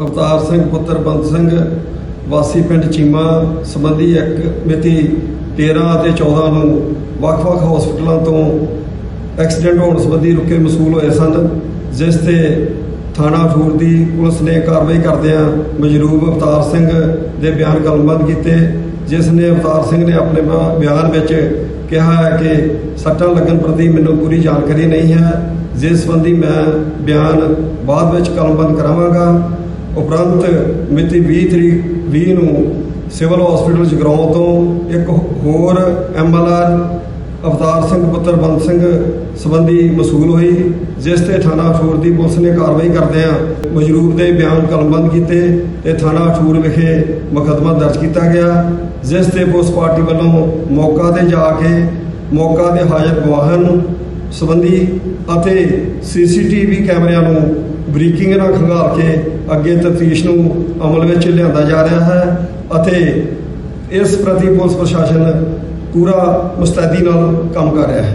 ਅਵਤਾਰ ਸਿੰਘ, ਪੁੱਤਰ ਬੰਦ ਸਿੰਘ, ਵਾਸੀ ਪਿੰਡ ਚੀਮਾ, ਸੰਬੰਧੀ ਇੱਕ ਮਿਤੀ 13 ਅਤੇ 14 ਨੂੰ ਵੱਖ-ਵੱਖ ਹਸਪਤਾਲਾਂ ਤੋਂ ਐਕਸੀਡੈਂਟ ਹੋਣ ਸੰਬੰਧੀ ਰੁਕੇ ਮਸੂਲ ਹੋਏ ਸਨ, ਜਿਸ ਤੇ ਥਾਣਾ ਠੂਰ ਦੀ ਪੁਲਿਸ ਨੇ ਕਾਰਵਾਈ ਕਰਦਿਆਂ ਮਜਰੂਬ ਅਵਤਾਰ ਸਿੰਘ ਦੇ ਬਿਆਨ ਕਲਮਬੰਦ ਕੀਤੇ, ਜਿਸ ਨੇ ਅਵਤਾਰ ਸਿੰਘ ਨੇ ਆਪਣੇ ਬ- ਬਿਆਨ ਵਿੱਚ ਕਿਹਾ ਹੈ ਕਿ ਸੱਟਾਂ ਲੱਗਣ ਪ੍ਰਤੀ ਮੈਨੂੰ ਪੂਰੀ ਜਾਣਕਾਰੀ ਨਹੀਂ ਹੈ, ਜਿਸ ਸੰਬੰਧੀ ਮੈਂ ਬਿਆਨ ਬਾਅਦ ਵਿੱਚ ਕਲਮਬੰਦ ਕਰਾਵਾਂਗਾ। ਉਪਰੰਤ ਮਿਤੀ 20 ਤਰੀਕ 20 ਨੂੰ ਸਿਵਲ ਹਸਪੀਟਲ ਜਗਰਾਉਂ ਤੋਂ ਇੱਕ ਹੋਰ ਐਮਐਲਆਰ ਅਵਤਾਰ ਸਿੰਘ ਪੁੱਤਰ ਬੰਦ ਸਿੰਘ ਸੰਬੰਧੀ ਮਸੂਲ ਹੋਈ, ਜਿਸ ਤੇ ਥਾਣਾ ਅਠੂਰ ਦੀ ਪੁਲਿਸ ਨੇ ਕਾਰਵਾਈ ਕਰਦਿਆਂ ਮਜਰੂਬ ਦੇ ਬਿਆਨ ਕਲਮਬੰਦ ਕੀਤੇ ਤੇ ਥਾਣਾ ਅਠੂਰ ਵਿਖੇ ਮੁਕੱਦਮਾ ਦਰਜ ਕੀਤਾ ਗਿਆ, ਜਿਸ ਤੇ ਪੁਲਿਸ ਪਾਰਟੀ ਵੱਲੋਂ ਮੌਕਾ ਤੇ ਜਾ ਕੇ ਮੌਕਾ ਤੇ ਹਾਜ਼ਰ ਗਵਾਹਾਂ ਨੂੰ ਸੰਬੰਧੀ ਅਤੇ ਸੀਸੀਟੀਵੀ ਕੈਮਰਿਆਂ ਨੂੰ ਬਰੀਕਿੰਗ ਨਾਲ ਖੰਗਾਲ ਕੇ ਅੱਗੇ ਤਫਤੀਸ਼ ਨੂੰ ਅਮਲ ਵਿੱਚ ਲਿਆਂਦਾ ਜਾ ਰਿਹਾ ਹੈ ਅਤੇ ਇਸ ਪ੍ਰਤੀ ਪੁਲਿਸ ਪ੍ਰਸ਼ਾਸਨ ਪੂਰਾ ਮੁਸਤੈਦੀ ਨਾਲ ਕੰਮ ਕਰ ਰਿਹਾ ਹੈ।